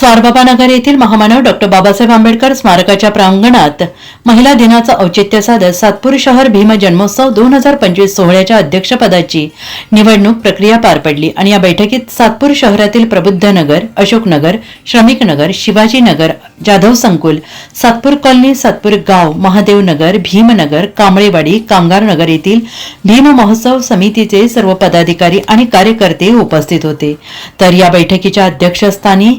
स्वारबाबानगर येथील महामानव डॉक्टर बाबासाहेब आंबेडकर स्मारकाच्या प्रांगणात महिला दिनाचं औचित्य साधत सातपूर शहर भीम जन्मोत्सव दोन हजार पंचवीस सोहळ्याच्या अध्यक्षपदाची निवडणूक प्रक्रिया पार पडली आणि या बैठकीत सातपूर शहरातील प्रबुद्ध नगर अशोकनगर श्रमिक नगर शिवाजी नगर जाधव संकुल सातपूर कॉलनी सातपूर गाव महादेवनगर भीमनगर कांबळेवाडी कामगार नगर येथील भीम महोत्सव समितीचे सर्व पदाधिकारी आणि कार्यकर्ते उपस्थित होते. तर या बैठकीच्या अध्यक्षस्थानी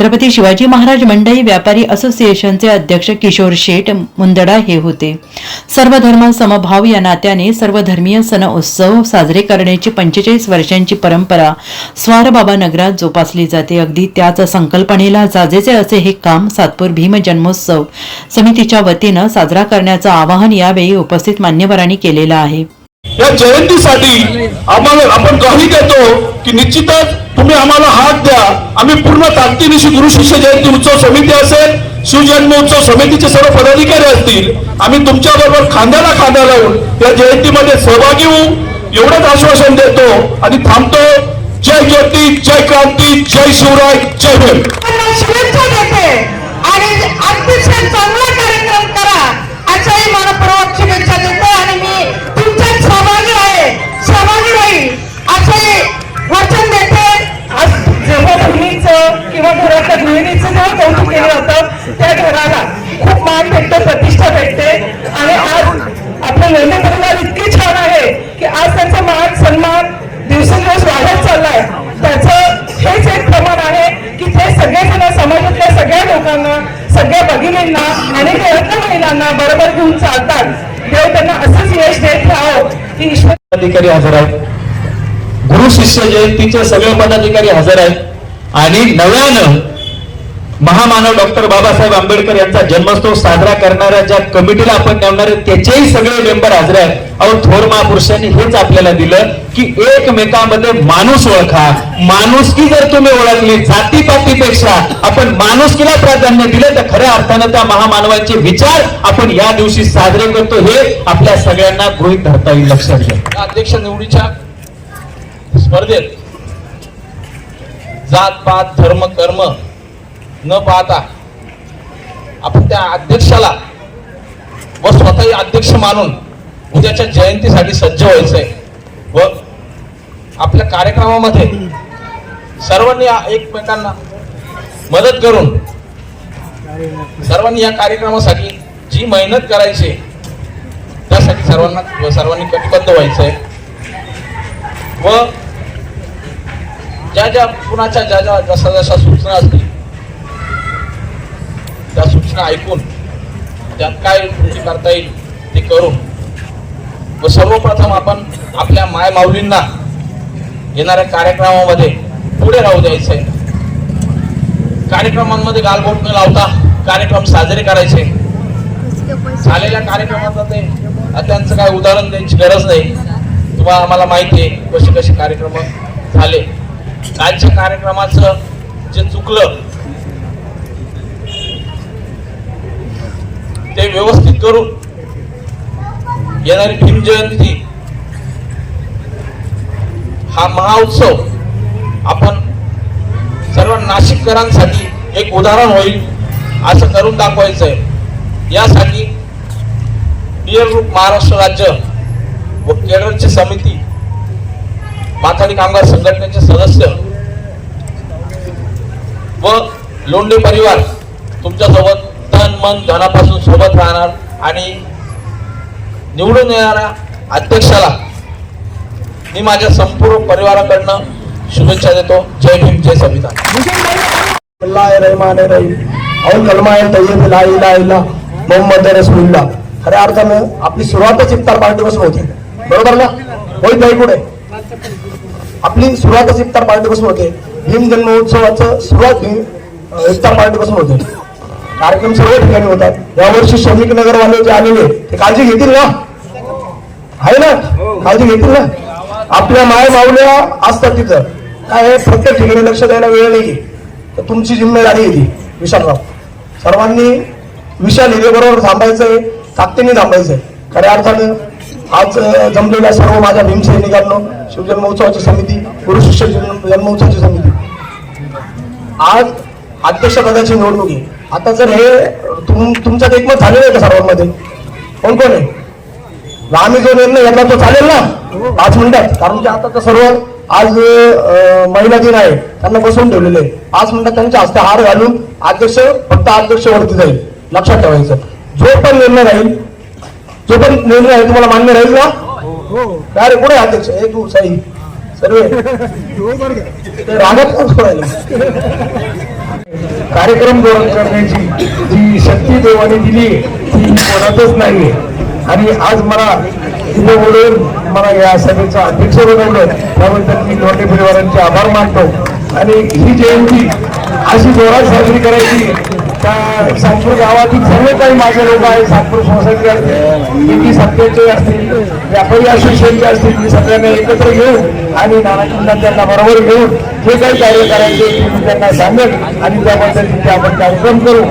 छत्रपती शिवाजी महाराज मंडई व्यापारी असोसिएशनचे अध्यक्ष किशोर शेठ मुंदडा हे होते. सर्व धर्म समभाव या नात्याने सर्व धर्मीय सण उत्सव साजरे करण्याची पंचेचाळीस वर्षांची परंपरा स्वारबाबा नगरात जोपासली जाते. अगदी त्याच संकल्पनेला जाजेचे असे हे काम सातपूर भीम जन्मोत्सव समितीच्या वतीनं साजरा करण्याचं आवाहन यावेळी उपस्थित मान्यवरांनी केलेलं आहे. या जयंतीसाठी आम्हाला आपण ग्वाही देतो की निश्चितच तुम्ही आम्हाला हात द्या. आम्ही पूर्ण ताकदीनिशी गुरु शिष्य जयंती उत्सव समिती असेल शिवजन्म उत्सव समितीचे सर्व पदाधिकारी असतील आम्ही तुमच्या बरोबर खांद्याला खांदा लावून या जयंतीमध्ये सहभागी होऊ. एवढंच आश्वासन देतो आणि थांबतो. जय ज्योती जय क्रांती जय शिवराय जय भीम. शुभेच्छा देते. आणि अतिशय चांगला कार्यक्रम करा. अशाही मनपूर्वक शुभेच्छा देते आणि मी तुमच्यात सहभागी आहे. सहभागी राहील. असे वचन आज जेव्हा बहिणीचं किंवा घरातल्या गृहिणीचं जेव्हा कौतुक केलं जातं त्या घराला खूप मान भेटतो प्रतिष्ठा भेटते. आणि आज आपलं निर्णय परिवार इतके छान आहे की आज त्यांचा मान सन्मान दिवसेंदिवस वाढत चाललाय. त्याचं हेच एक प्रमाण आहे की ते सगळेजण समाजातल्या सगळ्या लोकांना सगळ्या भगिनींना आणि घरातल्या महिलांना बरोबर घेऊन चालतात. देव त्यांना असंच यश देत राहो की ईश्वर अधिकारी हजर आहेत. गुरु शिष्य जयंतीचे सगळे पदाधिकारी हजर आहेत. आणि नव्यानं महामानव डॉक्टर बाबासाहेब आंबेडकर यांचा जन्मोत्सव साजरा करणाऱ्या ज्या कमिटीला आपण नेमणार आहे त्याचेही सगळे मेंबर हजर आहेत. अहो थोर महापुरुषांनी हेच आपल्याला दिलं की एकमेकांमध्ये माणूस ओळखा. माणुसकी जर तुम्ही ओळखली जातीपातीपेक्षा आपण माणुसकीला प्राधान्य दिलं तर खऱ्या अर्थानं त्या महामानवांचे विचार आपण या दिवशी साजरे करतो हे आपल्या सगळ्यांना गृहीत धरता येईल लक्षात घ्या. अध्यक्ष निवडीच्या स्पर्धेत. जात पात धर्म कर्म न पाहता आपण त्या अध्यक्षाला व स्वतःही अध्यक्ष मानून उद्याच्या जयंतीसाठी सज्ज व्हायचंय. व आपल्या कार्यक्रमामध्ये सर्वांनी एकमेकांना मदत करून सर्वांनी या कार्यक्रमासाठी जी मेहनत करायची त्यासाठी सर्वांना सर्वांनी कटिबद्ध व्हायचंय. व ज्या ज्या कुणाच्या ज्या ज्या जशा जशा सूचना असतील त्या सूचना ऐकून त्यात काय कृती करता येईल ते करून व सर्वप्रथम आपण आपल्या माय माऊलींना येणाऱ्या कार्यक्रमामध्ये पुढे राहू द्यायचंय. कार्यक्रमांमध्ये गालबोट न लावता कार्यक्रम साजरे करायचे. झालेल्या कार्यक्रमाचं ते त्यांचं काय उदाहरण द्यायची गरज नाही. तुम्हाला आम्हाला माहिती आहे कसे कसे कार्यक्रम झाले. कालच्या कार्यक्रमाचं जे चुकलं ते व्यवस्थित करून येणारी भीम जयंती हा महाउत्सव आपण सर्व नाशिककरांसाठी एक उदाहरण होईल असं करून दाखवायचंय. यासाठी डिअर ग्रुप महाराष्ट्र राज्य व केरळची समिती माथाडी कामगार संघटनेचे सदस्य व लोंढे परिवार तुमच्यासोबत तन मन धनापासून सोबत राहणार आणि निवडून येणाऱ्या अध्यक्षाला मी माझ्या संपूर्ण परिवाराकडनं शुभेच्छा देतो. जय भीम जय संविधान. अल्लाह रहीम और कलमा है तय्यब ला इलाहा इल्ला मोहम्मद रसूलुल्लाह खऱ्या अर्थानं आपली सुरुवातच इफ्तार पार्टीपासून होती. बरोबर ना? होईल नाही कुठे? आपली सुरुवातच इफ्तार पार्टीपासून होते. भीम जन्मोत्सवाचं सुरुवात भीम इफ्तार पार्टीपासून होते. कार्यक्रम सर्व ठिकाणी होतात. यावर्षी श्रमिक नगरवाले जे आलेले ते काळजी घेतील ना? आहे ना? काळजी घेतील ना? आपल्या माय माऊल्या असतात तिथं. काय आहे, प्रत्येक ठिकाणी लक्ष द्यायला वेळ नाही. तर तुमची जिम्मेदारी आहे विशालराव. सर्वांनी विशाल हिरेबरोबर थांबायचंय ताकदीने थांबायचंय. खऱ्या अर्थानं आज जमलेल्या सर्व माझ्या भीमसैनिकांनो शिवजन्मोत्सवाची समिती गुरु शिष्य जन्मोत्सवाची समिती. आज अध्यक्षपदाची निवडणूक आहे. आता जर हे तुम तुमच्यात एकमत झालेलं आहे का सर्वांमध्ये? कोण कोण आहे? आम्ही जो निर्णय घेतला तो चालेल ना? पाच मिनिटात. कारण की आता तर सर्व आज महिला दिन आहे. त्यांना बसवून ठेवलेले आहे पाच मिनिटात त्यांच्या हस्ते हार घालून अध्यक्ष फक्त अध्यक्षवरती जाईल. लक्षात ठेवायचं. जो पण निर्णय राहील जो पण निर्णय आहे तुम्हाला मान्य राहील ना? काय रे कुठे अध्यक्ष? हे तू साई. सर्व ते रागत का सोडायला. कार्यक्रम धोरण करण्याची जी शक्ती देवाने दिली ती कोणातच नाहीये. आणि आज मला इथे बोलून मला या सभेचं अध्यक्ष बनवलं त्याबद्दल मी लोटे परिवारांचे आभार मानतो. आणि ही जयंती अशी जोरात साजरी करायची सातपूर गावातील सर्व काही माझे लोक आहेत. सातपूर सोसायटी असतील किती असतील व्यापारी असोसिएशनचे असतील मी सगळ्यांना एकत्र घेऊन आणि नाना त्यांना बरोबर घेऊन जे काही कार्य करायचे त्यांना सांगत आणि त्या पद्धतीने आपण कार्यक्रम करू.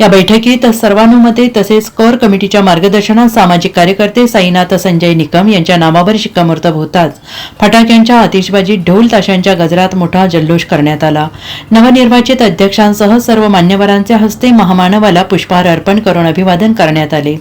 या बैठकीत सर्वानुमते तसेच कोर कमिटीच्या मार्गदर्शनात सामाजिक कार्यकर्ते साईनाथ संजय निकम यांच्या नावावर शिक्कामोर्तब होताच फटाक्यांच्या आतिषबाजीत ढोल ताशांच्या गजरात मोठा जल्लोष करण्यात आला. नवनिर्वाचित अध्यक्षांसह सर्व मान्यवरांच्या हस्ते महामानवाला पुष्पहार अर्पण करून अभिवादन करण्यात आले.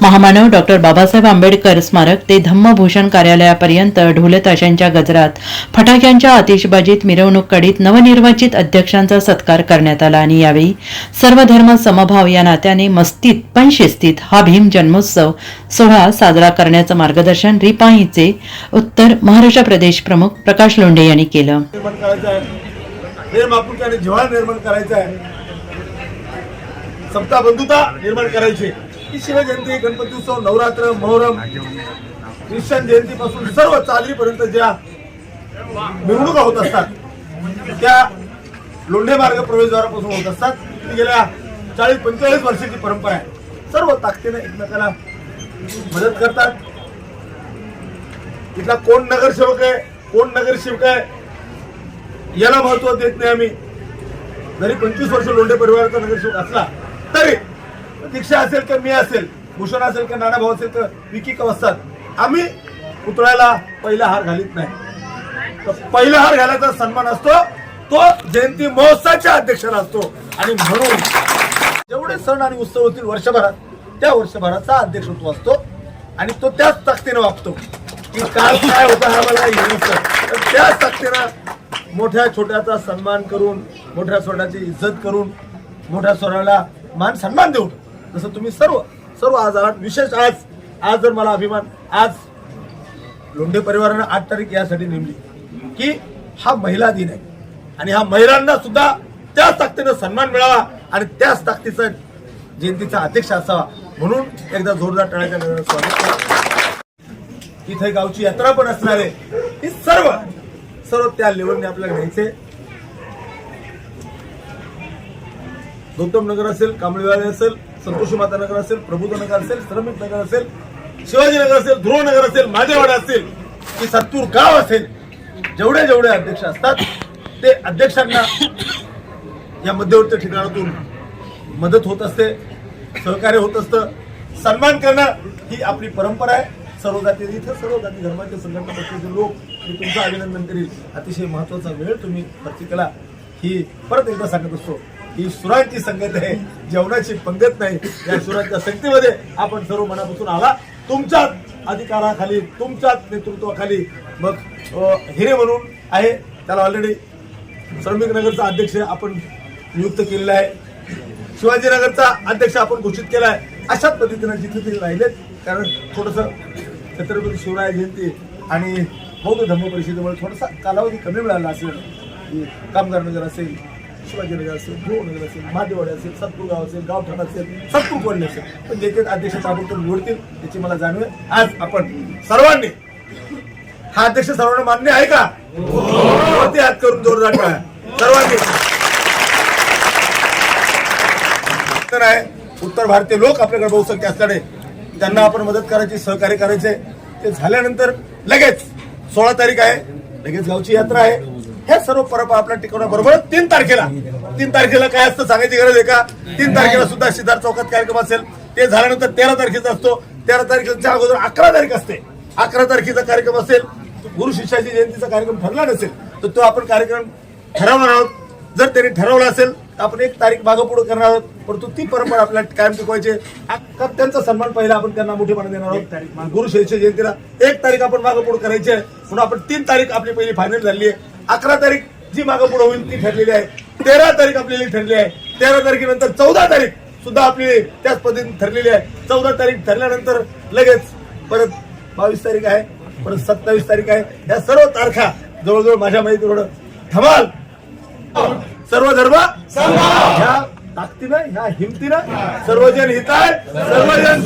महामानव डॉक्टर बाबासाहेब आंबेडकर स्मारक ते धम्मभूषण कार्यालयापर्यंत ढोल ताशांच्या गजरात फटाक्यांच्या आतिषबाजीत मिरवणूक कडीत नवनिर्वाचित अध्यक्षांचा सत्कार करण्यात आला आणि यावेळी सर्व धर्म समभाव या नात्याने मस्तीत पण शिस्तीत हा भीम जन्मोत्सव सोहळा साजरा करण्याचं मार्गदर्शन रिपाईचे उत्तर महाराष्ट्र प्रदेश प्रमुख प्रकाश लोंढे यांनी केलं. सप्ता बंधुता निर्माण करायची. ही शिवजयंती गणपती उत्सव नवरात्र मोहरम ख्रिश्चन जयंतीपासून सर्व चालीपर्यंत ज्या मिरवणुका होत असतात त्या लोंढे मार्ग प्रवेशद्वारापासून होत असतात. ती गेल्या चाळीस पंचेचाळीस वर्षाची परंपरा आहे. सर्व ताकदीने एकमेकाला मदत करतात. तिथला कोण नगरसेवक आहे कोण नगरसेवक आहे याला महत्त्व देत नाही आम्ही. जरी पंचवीस वर्ष लोंढे परिवाराचा नगरसेवक असला तरी दीक्षा असेल तर मी असेल भूषण असेल का नाना भाऊ असेल तर विकी का असतात आम्ही पुतळ्याला पहिला हार घालीत नाही. पहिला हार घालायचा सन्मान असतो. तो जयंती महोत्सवाच्या अध्यक्षाला असतो. आणि म्हणून जेवढे सण आणि उत्सव होतील वर्षभरात त्या वर्षभराचा अध्यक्षत्व असतो. आणि तो त्याच ताकदीनं वागतो. की काल काय होतं हा मला तर त्याच ताकदीनं मोठ्या छोट्याचा सन्मान करून मोठ्या स्वराची इज्जत करून मोठ्या स्वराला मान सन्मान देऊन जसं तुम्ही सर्व सर्व आज आहात विशेष आज आज जर मला अभिमान आज लोंढे परिवारानं आठ तारीख यासाठी नेमली. की हा महिला दिन आहे. आणि हा महिलांना सुद्धा त्याच ताकदीनं सन्मान मिळावा आणि त्याच ताकदीचा जयंतीचा अध्यक्ष असावा. म्हणून एकदा जोरदार टाळ्याच्या गजरानं स्वागत इथे गावची यात्रा पण असणार आहे. ही सर्व सर्व त्या लेवलने आपल्याला घ्यायचे. गौतम नगर असेल कांबळीवाडी असेल संतोषी माता नगर असेल प्रबुद्ध नगर असेल श्रमिक नगर असेल शिवाजी नगर असेल ध्रुव नगर असेल माझेवाडा असेल की सत्तूर गाव असेल जेवढे जेवढे अध्यक्ष असतात ते अध्यक्षांना या मध्यवर्ती ठिकाणातून मदत होत असते सहकार्य होत असतं. सन्मान करणं ही आपली परंपरा आहे. सर्व जाती इथं सर्व जाती धर्माचे संघटना पक्षाचे लोक मी तुमचं अभिनंदन करील अतिशय महत्त्वाचा वेळ तुम्ही खर्च ही परत एकदा सांगत असतो ही सुरांची संगत आहे. जेवणाची पंगत नाही. या सुरांच्या संगतीमध्ये आपण सर्व मनापासून आला. तुमच्याच अधिकाराखाली तुमच्याच नेतृत्वाखाली मग हिरे म्हणून आहे. त्याला ऑलरेडी श्रमिक नगरचा अध्यक्ष आपण नियुक्त केलेला आहे. शिवाजीनगरचा अध्यक्ष आपण घोषित केला आहे. अशाच पद्धतीनं जिथे ते राहिलेत. कारण थोडस छत्रपती शिवराय जयंती आणि बौद्ध धर्म परिषदेमुळे थोडासा कालावधी कमी मिळाला असेल. कामगार नगर असेल शिवाजीनगर असेल ध्रुव नगर असेल महादेवाडी असेल सत्पुरगाव गाव असेल गावठाण असेल सतपूर कोल्हे असेल. पण जे जे अध्यक्ष ताबडतोब निवडतील त्याची मला जाणीव आज आपण सर्वांनी हा अध्यक्ष सर्वांना मान्य आहे का? ते हात करून जोरदार टाळ्या. सर्वांनी. तर आहे उत्तर भारतीय लोक आपल्याकडे बहुसंख्य असल्याने त्यांना आपण मदत करायची सहकार्य करायचे ते झाल्यानंतर लगेच सोळा तारीख आहे लगेच गावची यात्रा आहे. हे सर्व परंपरा आपल्या टिकवण्याबरोबर तीन तारखेला तीन तारखेला काय असतं सांगायची गरज आहे का? तीन तारखेला सुद्धा सिद्धार्थ चौकात कार्यक्रम असेल. ते झाल्यानंतर तेरा तारखेचा असतो. तेरा तारखेच्या अगोदर अकरा तारीख असते. अकरा तारखेचा कार्यक्रम असेल. गुरु शिष्याची जयंतीचा कार्यक्रम ठरला नसेल तर तो आपण कार्यक्रम ठरवणार आहोत. जर त्यांनी ठरवलं असेल आपण एक तारीख मागं पुढे करणार आहोत. परंतु ती परंपरा आपल्याला कायम टिकवायची त्यांचा सन्मान पहिला आपण त्यांना मोठेपणा देणार आहोत. गुरु शैक्षिक जयंतीला एक तारीख आपण मागं पुढे करायची आहे. म्हणून आपण तीन तारीख आपली पहिली फायनल झाली आहे. अकरा तारीख जी मागं पुढे होईल ती ठरलेली आहे. तेरा तारीख आपल्याला ठरली आहे. तेरा तारखेनंतर चौदा तारीख सुद्धा आपली त्याच पद्धतीने ठरलेली आहे. चौदा तारीख ठरल्यानंतर लगेच परत बावीस तारीख आहे. परत सत्तावीस तारीख आहे. या सर्व तारखा जवळजवळ माझ्या माहिती थोडं धमाल. सर्व धर्म ह्या ताकदीनं ह्या हिमतीनं सर्वजन हिताय सर्वजन.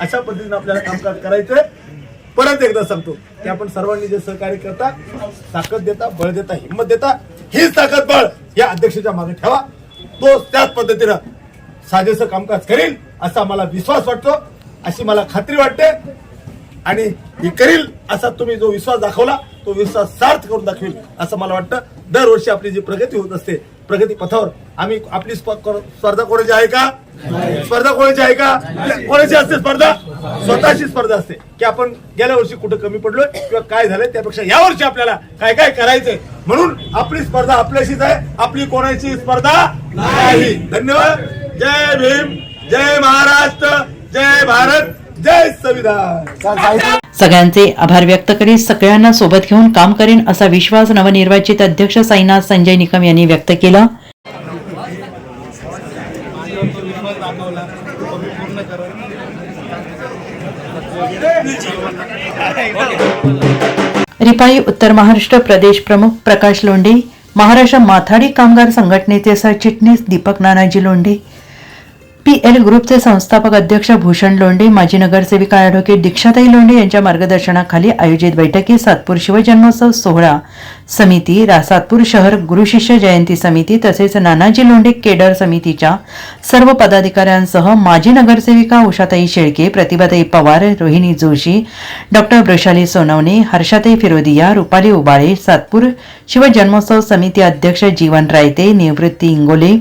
अशा पद्धतीने आपल्याला कामकाज करायचंय. परत एकदा सांगतो की आपण सर्वांनी जे सहकार्य करता ताकद देता बळ देता हिंमत देता हीच ताकद बळ या अध्यक्षाच्या मागे ठेवा. तो त्याच पद्धतीनं साजेसं कामकाज करील असा मला विश्वास वाटतो. अशी मला खात्री वाटते. आणि ही करील असा तुम्ही जो विश्वास दाखवला तो विश्वास सार्थ करून दाखवेल असं मला वाटतं. दरवर्षी आपली जी प्रगती होत असते प्रगती पथावर आम्ही आपली स्पर्धा कोणाची आहे का? स्पर्धा कोणाची आहे का? कोणाची असते स्पर्धा? स्वतःची स्पर्धा असते. की आपण गेल्या वर्षी कुठं कमी पडलोय किंवा काय झालंय त्यापेक्षा या वर्षी आपल्याला काय काय करायचंय? म्हणून आपली स्पर्धा आपल्याशीच आहे आपली कोणाची स्पर्धा नाही. धन्यवाद. जय भीम जय महाराष्ट्र जय भारत. जय संविधान. सगळ्यांचे आभार व्यक्त करीत सगळ्यांना सोबत घेऊन काम करेन असा विश्वास नवनिर्वाचित अध्यक्ष साईनाथ संजय निकम यांनी व्यक्त केला. रिपाई उत्तर महाराष्ट्र प्रदेश प्रमुख प्रकाश लोंढे महाराष्ट्र माथाडी कामगार संघटनेचे सरचिटणीस दीपक नानाजी लोंढे पी एल ग्रुपचे संस्थापक अध्यक्ष भूषण लोंढे माजी नगरसेविका ॲडव्होकेट दीक्षाताई लोंढे यांच्या मार्गदर्शनाखाली आयोजित बैठकीत सातपूर शिवजन्मोत्सव सोहळा समिती सातपूर शहर गुरुशिष्य जयंती समिती तसेच नानाजी लोंढे केडर समितीच्या सर्व पदाधिकाऱ्यांसह माजी नगरसेविका उषाताई शेळके प्रतिभाताई पवार रोहिणी जोशी डॉक्टर वृषाली सोनवणे हर्षाताई फिरोदिया रुपाली उबाळे सातपूर शिवजन्मोत्सव समिती अध्यक्ष जीवन रायते निवृत्ती इंगोले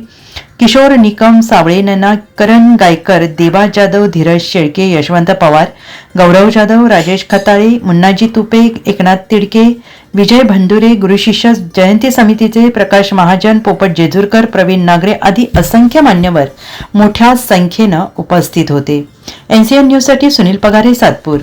किशोर निकम सावळे नना करण गायकर देवा जाधव धीरज शेळके यशवंत पवार गौरव जाधव राजेश खताळे मुन्नाजी तुपे एकनाथ तिडके विजय भंडुरे गुरुशिष्य जयंती समितीचे प्रकाश महाजन पोपट जेजूरकर प्रवीण नागरे आदी असंख्य मान्यवर मोठ्या संख्येनं उपस्थित होते. एनसीएन न्यूजसाठी सुनील पगारे सातपूर.